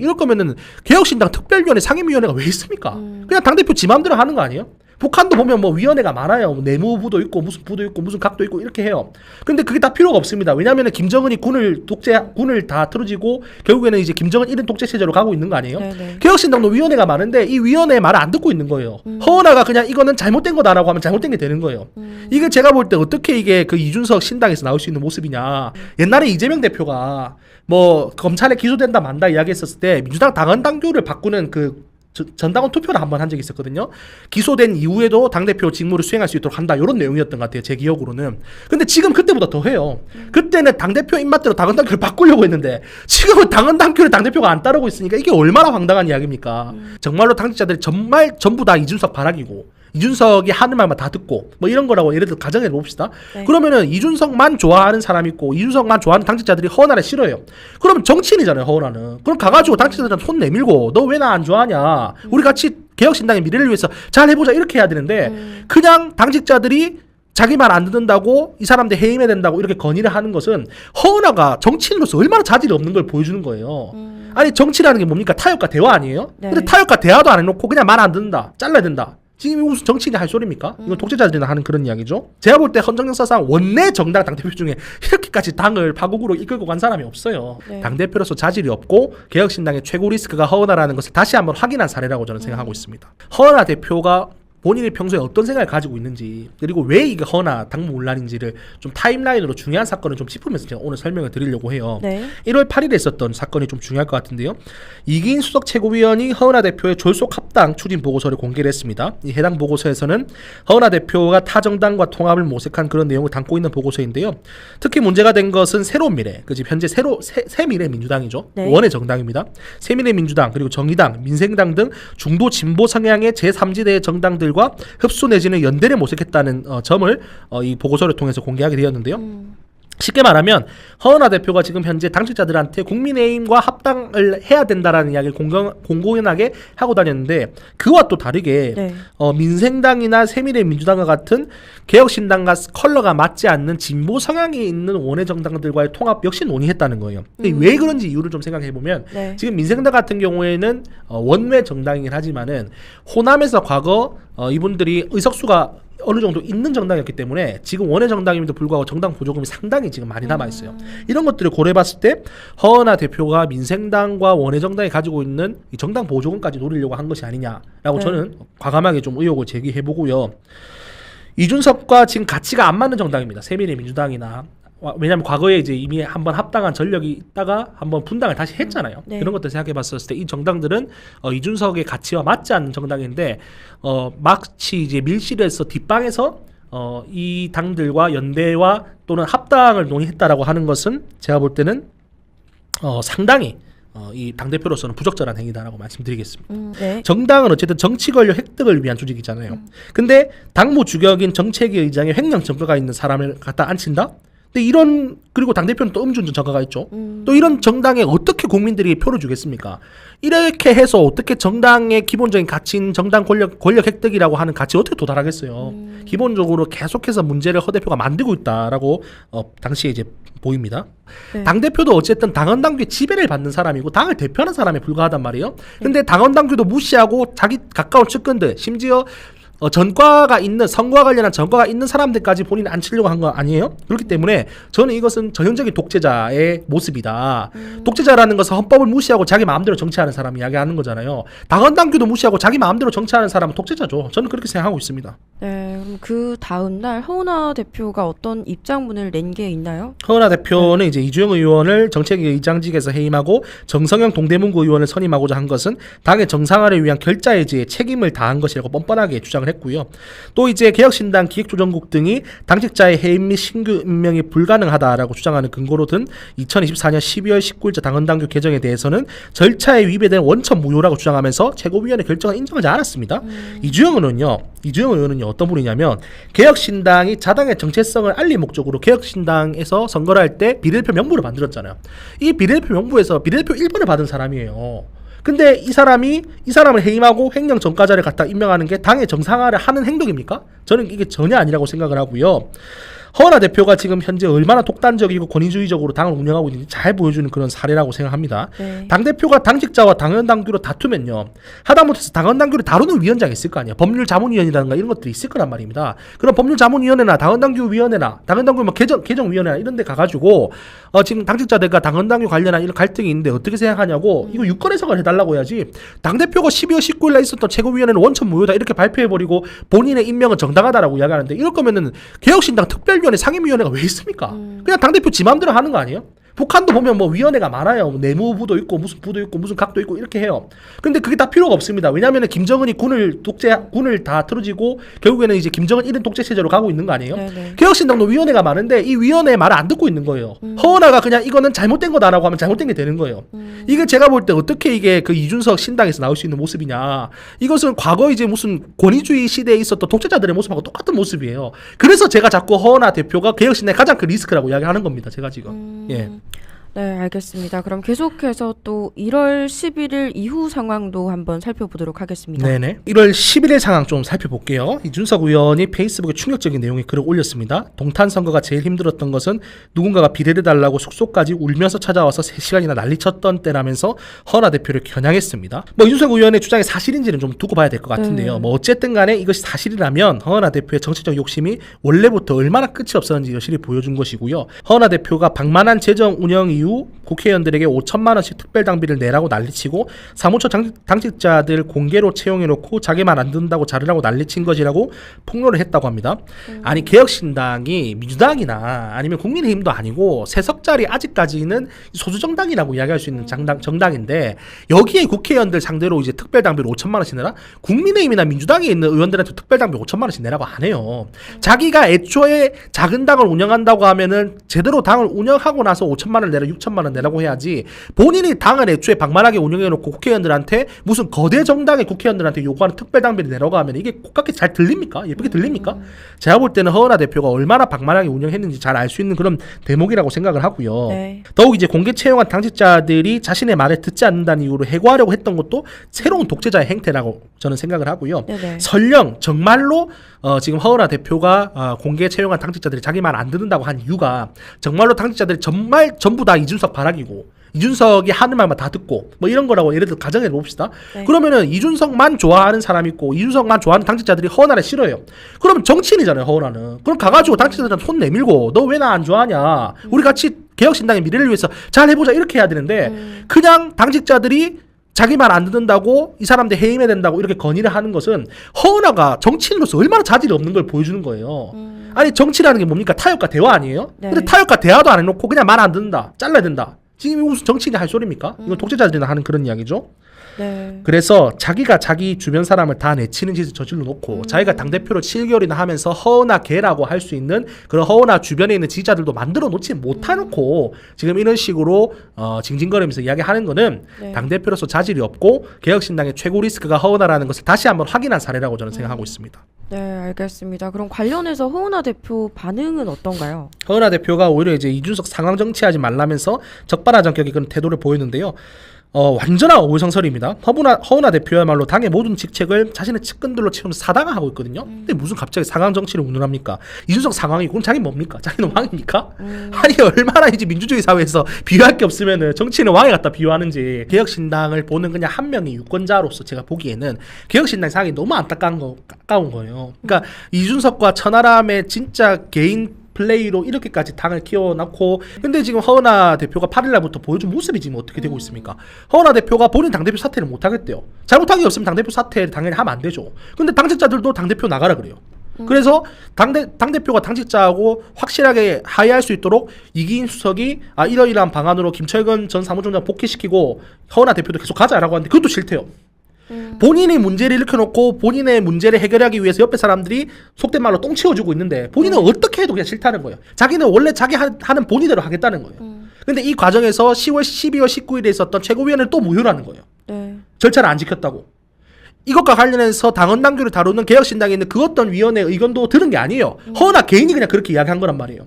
이럴 거면은 개혁신당 특별위원회 상임위원회가 왜 있습니까? 음. 그냥 당 대표 지 마음대로 하는 거 아니에요? 북한도 보면 뭐 위원회가 많아요. 뭐 내무부도 있고 무슨 부도 있고 무슨 각도 있고 이렇게 해요. 근데 그게 다 필요가 없습니다. 왜냐하면 김정은이 군을 독재 군을 다 틀어지고 결국에는 이제 김정은 이런 독재 체제로 가고 있는 거 아니에요? 네네. 개혁신당도 위원회가 많은데 이 위원회 말을 안 듣고 있는 거예요. 음. 허은하가 그냥 이거는 잘못된 거다라고 하면 잘못된 게 되는 거예요. 음. 이게 제가 볼 때 어떻게 이게 그 이준석 신당에서 나올 수 있는 모습이냐. 옛날에 이재명 대표가 뭐 검찰에 기소된다 만다 이야기했었을 때 민주당 당헌 당규를 바꾸는 그 저- 전당원 투표를 한 번 한 적이 있었거든요. 기소된 이후에도 당대표 직무를 수행할 수 있도록 한다. 이런 내용이었던 것 같아요. 제 기억으로는. 근데 지금 그때보다 더 해요. 그때는 당대표 입맛대로 당헌 당규를 바꾸려고 했는데 지금은 당헌 당규를 당대표가 안 따르고 있으니까 이게 얼마나 황당한 이야기입니까? 정말로 당직자들이 정말 전부 다 이준석 바라기고 이준석이 하는 말만 다 듣고 뭐 이런 거라고 예를 들어 가정해 봅시다. 네. 그러면은 이준석만 좋아하는 사람 있고 이준석만 좋아하는 당직자들이 허은하를 싫어해요. 그러면 정치인이잖아요, 허은하는. 그럼 가가지고 당직자들한테 손 내밀고 너 왜 나 안 좋아하냐? 우리 같이 개혁신당의 미래를 위해서 잘 해보자 이렇게 해야 되는데 음. 그냥 당직자들이 자기 말 안 듣는다고 이 사람들 해임해야 된다고 이렇게 건의를 하는 것은 허은하가 정치인으로서 얼마나 자질이 없는 걸 보여주는 거예요. 음. 아니 정치라는 게 뭡니까 타협과 대화 아니에요? 네. 근데 타협과 대화도 안 해놓고 그냥 말 안 듣는다 잘라야 된다 지금 이거 무슨 정치인이 할 소리입니까? 이건 독재자들이나 하는 그런 이야기죠. 제가 볼 때 헌정 역사상 원내 정당 당 대표 중에 이렇게까지 당을 파국으로 이끌고 간 사람이 없어요. 네. 당 대표로서 자질이 없고 개혁신당의 최고 리스크가 허은하라는 것을 다시 한번 확인한 사례라고 저는 생각하고 있습니다. 허은하 대표가 본인이 평소에 어떤 생각을 가지고 있는지 그리고 왜 이게 허나 당무문란인지를 좀 타임라인으로 중요한 사건을 좀 짚으면서 제가 오늘 설명을 드리려고 해요. 네. 1월 8일에 있었던 사건이 좀 중요할 것 같은데요. 이기인 수석 최고위원이 허은하 대표의 졸속 합당 추진 보고서를 공개를 했습니다. 이 해당 보고서에서는 허은하 대표가 타 정당과 통합을 모색한 그런 내용을 담고 있는 보고서인데요. 특히 문제가 된 것은 새로운 미래, 그 집 현재 새로 새, 새미래 민주당이죠. 네. 원의 정당입니다. 새미래 민주당 그리고 정의당, 민생당 등 중도 진보 성향의 제3지대의 정당들 과 흡수 내지는 연대를 모색했다는 어, 점을 어, 이 보고서를 통해서 공개하게 되었는데요. 음. 쉽게 말하면 허은하 대표가 지금 현재 당직자들한테 국민의힘과 합당을 해야 된다라는 이야기를 공공, 공공연하게 하고 다녔는데 그와 또 다르게 네. 어, 민생당이나 새미래 민주당과 같은 개혁신당과 컬러가 맞지 않는 진보 성향이 있는 원외 정당들과의 통합 역시 논의했다는 거예요. 근데 음. 왜 그런지 이유를 좀 생각해 보면 네. 지금 민생당 같은 경우에는 어, 원외 정당이긴 하지만은 호남에서 과거 어, 이분들이 의석수가 어느 정도 있는 정당이었기 때문에 지금 원외 정당임에도 불구하고 정당 보조금이 상당히 지금 많이 남아 있어요. 이런 것들을 고려해봤을 때 허은하 대표가 민생당과 원외 정당이 가지고 있는 이 정당 보조금까지 노리려고 한 것이 아니냐라고 네. 저는 과감하게 좀 의혹을 제기해보고요. 이준석과 지금 가치가 안 맞는 정당입니다. 새미래 민주당이나 와- 왜냐하면 과거에 이제 이미 한번 합당한 전력이 있다가 한번 분당을 다시 했잖아요. 네. 그런 것들 생각해봤을 때 이 정당들은 어, 이준석의 가치와 맞지 않는 정당인데 어, 마치 이제 밀실에서 뒷방에서 어, 이 당들과 연대와 또는 합당을 논의했다라고 하는 것은 제가 볼 때는 어, 상당히 어, 이당 대표로서는 부적절한 행위다라고 말씀드리겠습니다. 음. 네. 정당은 어쨌든 정치 권력 획득을 위한 조직이잖아요. 근데 당무 주격인 정책위 의장에 횡령 전과가 있는 사람을 갖다 앉힌다? 근데 이런 그리고 당 대표는 또 음주운전 전과가 있죠. 음. 또 이런 정당에 어떻게 국민들이 표를 주겠습니까? 이렇게 해서 어떻게 정당의 기본적인 가치인 정당 권력 권력 획득이라고 하는 가치 어떻게 도달하겠어요? 음. 기본적으로 계속해서 문제를 허 대표가 만들고 있다라고 어, 당시에 이제 보입니다. 네. 당 대표도 어쨌든 당헌 당규의 지배를 받는 사람이고 당을 대표하는 사람에 불과하단 말이에요. 근데 당헌 당규도 무시하고 자기 가까운 측근들 심지어 어, 전과가 있는 선거와 관련한 전과가 있는 사람들까지 본인이 앉히려고 한 거 아니에요? 그렇기 때문에 저는 이것은 전형적인 독재자의 모습이다. 독재자라는 것은 헌법을 무시하고 자기 마음대로 정치하는 사람 이야기하는 거잖아요. 당헌 당규도 무시하고 자기 마음대로 정치하는 사람은 독재자죠. 저는 그렇게 생각하고 있습니다. 네. 그럼 그 다음 날 허은하 대표가 어떤 입장문을 낸 게 있나요? 허은하 대표는 이제 이주영 의원을 정책위 의장직에서 해임하고 정성영 동대문구 의원을 선임하고자 한 것은 당의 정상화를 위한 결자해지에 책임을 다한 것이라고 뻔뻔하게 주장을 했 고요. 또 이제 개혁신당 기획조정국 등이 당직자의 해임 및 신규 임명이 불가능하다라고 주장하는 근거로 든 2024년 12월 19일자 당헌당규 개정에 대해서는 절차에 위배된 원천 무효라고 주장하면서 최고위원회 결정을 인정하지 않았습니다. 이주영 의원은요, 이주영 의원은요 어떤 분이냐면 개혁신당이 자당의 정체성을 알릴 목적으로 개혁신당에서 선거를 할 때 비례대표 명부를 만들었잖아요. 이 비례대표 명부에서 비례대표 1번을 받은 사람이에요. 근데 이 사람이 이 사람을 해임하고 횡령 전과자를 갖다 임명하는 게 당의 정상화를 하는 행동입니까? 저는 이게 전혀 아니라고 생각을 하고요. 허은하 대표가 지금 현재 얼마나 독단적이고 권위주의적으로 당을 운영하고 있는지 잘 보여주는 그런 사례라고 생각합니다. 네. 당 대표가 당직자와 당원 당규로 다투면요 하다못해서 당원 당규를 다루는 위원장이 있을 거 아니에요 법률 자문위원이라든가 이런 것들이 있을 거란 말입니다 그런 법률 자문위원회나 당원 당규 위원회나 당원 당규 뭐 개정 개정 위원회나 이런 데 가가지고 어 지금 당직자들과 당원 당규 관련한 이런 갈등이 있는데 어떻게 생각하냐고 이거 유권 해석을 해달라고 해야지 당 대표가 12월 19일날 있었던 최고위원회는 원천 무효다 이렇게 발표해버리고 본인의 임명은 정당하다라고 이야기하는데 이럴 거면은 개혁신당 특별 위원회 상임위원회가 왜 있습니까? 그냥 당 대표 지 맘대로 하는 거 아니에요? 북한도 보면 뭐 위원회가 많아요. 뭐 내무부도 있고 무슨 부도 있고 무슨 각도 있고 이렇게 해요. 근데 그게 다 필요가 없습니다. 왜냐하면 김정은이 군을 독재 군을 다 틀어지고 결국에는 이제 김정은 1인 독재 체제로 가고 있는 거 아니에요? 네네. 개혁신당도 위원회가 많은데 이 위원회 말을 안 듣고 있는 거예요. 허은하가 그냥 이거는 잘못된 거다라고 하면 잘못된 게 되는 거예요. 이게 제가 볼 때 어떻게 이게 그 이준석 신당에서 나올 수 있는 모습이냐? 이것은 과거 이제 무슨 권위주의 시대에 있었던 독재자들의 모습하고 똑같은 모습이에요. 그래서 제가 자꾸 허은하 대표가 개혁신당의 가장 큰 리스크라고 이야기하는 겁니다. 제가 지금. 예. 네, 알겠습니다. 그럼 계속해서 또 1월 11일 이후 상황도 한번 살펴보도록 하겠습니다. 네네. 1월 11일 상황 좀 살펴볼게요. 이준석 의원이 페이스북에 충격적인 내용의 글을 올렸습니다. 동탄 선거가 제일 힘들었던 것은 누군가가 비례를 달라고 숙소까지 울면서 찾아와서 3시간이나 난리쳤던 때라면서 허나 대표를 겨냥했습니다. 뭐 이준석 의원의 주장이 사실인지는 좀 두고 봐야 될 것 같은데요. 네. 뭐 어쨌든 간에 이것이 사실이라면 허나 대표의 정치적 욕심이 원래부터 얼마나 끝이 없었는지 여실히 보여준 것이고요. 허나 대표가 방만한 재정 운영 이후 국회의원들에게 5천만 원씩 특별 당비를 내라고 난리치고 사무처 장- 당직 자들 공개로 채용해놓고 자기만 안 듣는다고 자르라고 난리친 것이라고 폭로를 했다고 합니다. 아니 개혁신당이 민주당이나 아니면 국민의힘도 아니고 세석자리 아직까지는 소수 정당이라고 이야기할 수 있는 정당 정당인데 여기에 국회의원들 상대로 이제 특별 당비를 5천만 원씩 내라? 국민의힘이나 민주당에 있는 의원들한테 특별 당비 5천만 원씩 내라고 안 해요. 자기가 애초에 작은 당을 운영한다고 하면은 제대로 당을 운영하고 나서 5천만 원 내라 6천만 원 내라고 해야지 본인이 당을 애초에 방만하게 운영해놓고 국회의원들한테 무슨 거대 정당의 국회의원들한테 요구하는 특별 당비를 내라고 하면 이게 곱깝게 잘 들립니까? 예쁘게 들립니까? 제가 볼 때는 허은하 대표가 얼마나 방만하게 운영했는지 잘 알 수 있는 그런 대목이라고 생각을 하고요. 네. 더욱 이제 공개 채용한 당직자들이 자신의 말을 듣지 않는다는 이유로 해고하려고 했던 것도 새로운 독재자의 행태라고 저는 생각을 하고요. 네네. 설령 정말로 어, 지금 허은하 대표가 어, 공개 채용한 당직자들이 자기 말 안 듣는다고 한 이유가 정말로 당직자들이 정말 전부 다 이준석 바라기고 이준석이 하는 말만 다 듣고 뭐 이런 거라고 예를 들어 가정해 봅시다. 네. 그러면은 이준석만 좋아하는 사람 있고 이준석만 좋아하는 당직자들이 허은하를 싫어해요. 그러면 정치인이잖아요 허은하는. 그럼 가가지고 당직자들한테 손 내밀고 너 왜 나 안 좋아하냐. 우리 같이 개혁신당의 미래를 위해서 잘 해보자 이렇게 해야 되는데 그냥 당직자들이 자기 말 안 듣는다고 이 사람들 해임해야 된다고 이렇게 건의를 하는 것은 허은하가 정치인으로서 얼마나 자질이 없는 걸 보여주는 거예요. 아니 정치라는 게 뭡니까 타협과 대화 아니에요? 네. 근데 타협과 대화도 안 해놓고 그냥 말 안 듣는다 잘라야 된다. 지금 이거 무슨 정치인이 할 소리입니까? 이건 독재자들이나 하는 그런 이야기죠. 네. 그래서 자기가 자기 주변 사람을 다 내치는 짓을 저질러 놓고 자기가 당대표를 7개월이나 하면서 허은하 개라고 할 수 있는 그런 허은하 주변에 있는 지지자들도 만들어 놓지 못해놓고 지금 이런 식으로 어, 징징거리면서 이야기하는 거는 네. 당대표로서 자질이 없고 개혁신당의 최고 리스크가 허은하라는 것을 다시 한번 확인한 사례라고 저는 생각하고 있습니다. 네, 알겠습니다. 그럼 관련해서 허은하 대표 반응은 어떤가요? 허은하 대표가 오히려 이제 이준석 상황 정치하지 말라면서 적반하 전격의 그런 태도를 보였는데요. 어, 완전한 오성설입니다. 허은하, 허은하 대표야말로 당의 모든 직책을 자신의 측근들로 채우면서 사당하고 있거든요. 근데 무슨 갑자기 상황 정치를 운운합니까? 이준석 상황이 그럼 자기 뭡니까? 자기는 왕입니까? 아니 얼마나 이제 민주주의 사회에서 비유할 게 없으면은 정치는 왕에 갖다 비유하는지 개혁신당을 보는 그냥 한 명의 유권자로서 제가 보기에는 개혁신당 상황이 너무 안타까운 거 까운 거예요. 그러니까 이준석과 천하람의 진짜 개인 플레이로 이렇게까지 당을 키워놨고 근데 지금 허은하 대표가 8일날부터 보여준 모습이 지금 어떻게 되고 있습니까? 허은하 대표가 본인 당대표 사퇴를 못하겠대요. 잘못한 게 없으면 당대표 사퇴를 당연히 하면 안 되죠. 근데 당직자들도 당대표 나가라 그래요. 그래서 당대 당대표가 당직자하고 확실하게 하의할 수 있도록 이기인 수석이 아 이러이러한 방안으로 김철근 전 사무총장 복귀시키고 허은하 대표도 계속 가자라고 하는데 그것도 싫대요. 본인이 문제를 일으켜놓고 본인의 문제를 해결하기 위해서 옆에 사람들이 속된 말로 똥 치워주고 있는데 본인은 어떻게 해도 그냥 싫다는 거예요. 자기는 원래 자기 하, 하는 본의대로 하겠다는 거예요. 근데 이 과정에서 10월 12월 19일에 있었던 최고위원회를 또 무효라는 거예요. 네. 절차를 안 지켰다고. 이것과 관련해서 당헌 당규를 다루는 개혁신당에 있는 그 어떤 위원회 의견도 들은 게 아니에요. 허나 개인이 그냥 그렇게 이야기한 거란 말이에요.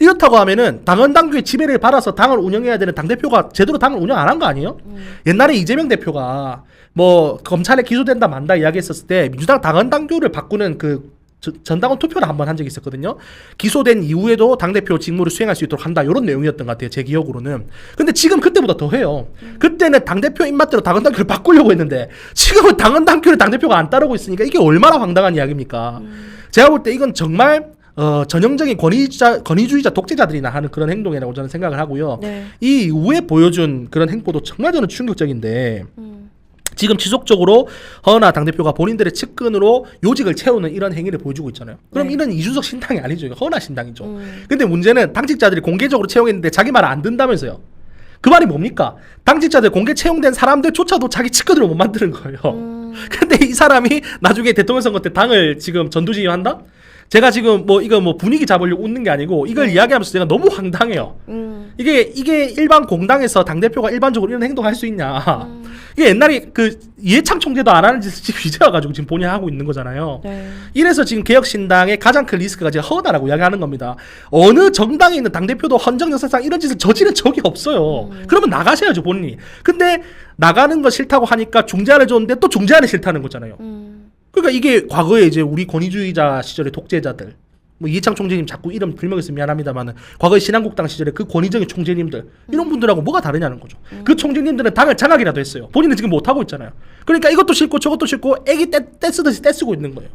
이렇다고 하면은 당헌 당규의 지배를 받아서 당을 운영해야 되는 당 대표가 제대로 당을 운영 안 한 거 아니에요? 옛날에 이재명 대표가 뭐 검찰에 기소된다 만다 이야기했었을 때 민주당 당헌 당규를 바꾸는 그 저- 전당원 투표를 한 번 한 적이 있었거든요. 기소된 이후에도 당대표 직무를 수행할 수 있도록 한다. 이런 내용이었던 것 같아요. 제 기억으로는. 근데 지금 그때보다 더 해요. 그때는 당대표 입맛대로 당헌 당규를 바꾸려고 했는데 지금은 당헌 당규를 당대표가 안 따르고 있으니까 이게 얼마나 황당한 이야기입니까? 제가 볼 때 이건 정말 어, 전형적인 권위주의자, 권위주의자 독재자들이나 하는 그런 행동이라고 저는 생각을 하고요. 네. 이 이후에 보여준 그런 행보도 정말 저는 충격적인데 음. 지금 지속적으로 허나 당대표가 본인들의 측근으로 요직을 채우는 이런 행위를 보여주고 있잖아요. 그럼 네. 이런 이준석 신당이 아니죠. 허나 신당이죠. 음. 근데 문제는 당직자들이 공개적으로 채용했는데 자기 말을 안 듣는다면서요. 그 말이 뭡니까? 당직자들 공개 채용된 사람들조차도 자기 측근으로 못 만드는 거예요. 음. 근데 이 사람이 나중에 대통령 선거 때 당을 지금 전두지휘한다? 제가 지금 뭐 이거 뭐 분위기 잡으려고 웃는 게 아니고 이걸 네. 이야기하면서 제가 너무 황당해요. 음. 이게 이게 일반 공당에서 당 대표가 일반적으로 이런 행동할 수 있냐? 음. 이게 옛날에 그 이해창 총재도 안 하는 짓을 지금 이제 와가지고 지금 본인이 하고 있는 거잖아요. 네. 이래서 지금 개혁신당의 가장 큰 리스크가 지금 허다라고 이야기하는 겁니다. 어느 정당에 있는 당 대표도 헌정 역사상 이런 짓을 저지른 적이 없어요. 그러면 나가셔야죠 본인이. 근데 나가는 거 싫다고 하니까 중재안을 줬는데 또 중재안이 싫다는 거잖아요. 음. 그러니까 이게 과거에 이제 우리 권위주의자 시절의 독재자들 뭐 이해창 총재님 자꾸 이름 불명해서 미안합니다만은 과거에 신한국당 시절에 그 권위적인 총재님들 이런 분들하고 뭐가 다르냐는 거죠. 그 총재님들은 당을 장악이라도 했어요. 본인은 지금 못 하고 있잖아요. 그러니까 이것도 싫고 저것도 싫고 애기 떼, 떼쓰듯이 떼쓰고 있는 거예요.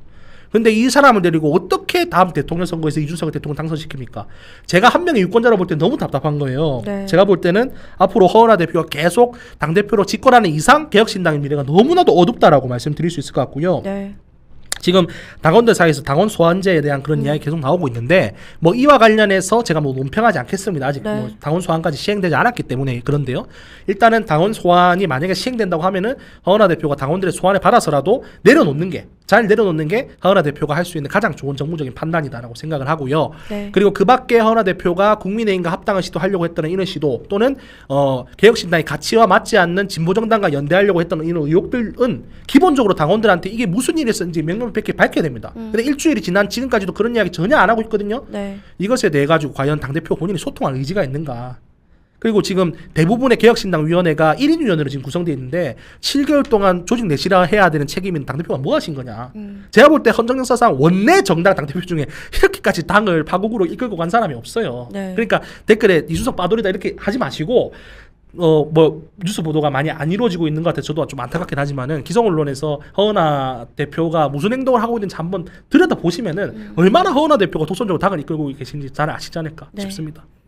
근데 이 사람을 데리고 어떻게 다음 대통령 선거에서 이준석을 대통령 당선시킵니까? 제가 한 명의 유권자로 볼 때 너무 답답한 거예요. 네. 제가 볼 때는 앞으로 허은하 대표가 계속 당 대표로 집권하는 이상 개혁신당의 미래가 너무나도 어둡다라고 말씀드릴 수 있을 것 같고요. 네. 지금 당원들 사이에서 당원 소환제에 대한 그런 이야기 계속 나오고 있는데 뭐 이와 관련해서 제가 뭐 논평하지 않겠습니다. 아직 네. 뭐 당원 소환까지 시행되지 않았기 때문에 그런데요. 일단은 당원 소환이 만약에 시행된다고 하면은 허은하 대표가 당원들의 소환을 받아서라도 내려놓는 게 잘 내려놓는 게 허은하 대표가 할 수 있는 가장 좋은 정무적인 판단이다라고 생각을 하고요. 네. 그리고 그 밖에 허은하 대표가 국민의힘과 합당을 시도하려고 했던 이런 시도 또는 어, 개혁신당의 가치와 맞지 않는 진보정당과 연대하려고 했던 이런 의혹들은 기본적으로 당원들한테 이게 무슨 일이었는지 명 명백히 밝혀야 됩니다. 음. 근데 일주일이 지난 지금까지도 그런 이야기 전혀 안 하고 있거든요. 네. 이것에 대해 가지고 과연 당 대표 본인이 소통할 의지가 있는가? 그리고 지금 대부분의 개혁신당 위원회가 1인 위원회로 지금 구성되어 있는데 7개월 동안 조직 내실화 해야 되는 책임인 당대표가 뭐 하신 거냐? 음. 제가 볼 때 헌정 역사상 원내 정당 당대표 중에 이렇게까지 당을 파국으로 이끌고 간 사람이 없어요. 네. 그러니까 댓글에 이준석 빠돌이다 이렇게 하지 마시고 어 뭐 뉴스 보도가 많이 안 이루어지고 있는 것 같아서 저도 좀 안타깝긴 하지만은 기성 언론에서 허은하 대표가 무슨 행동을 하고 있는지 한번 들여다 보시면은 얼마나 허은하 대표가 독선적으로 당을 이끌고 계신지 잘 아시지 않을까 네. 싶습니다.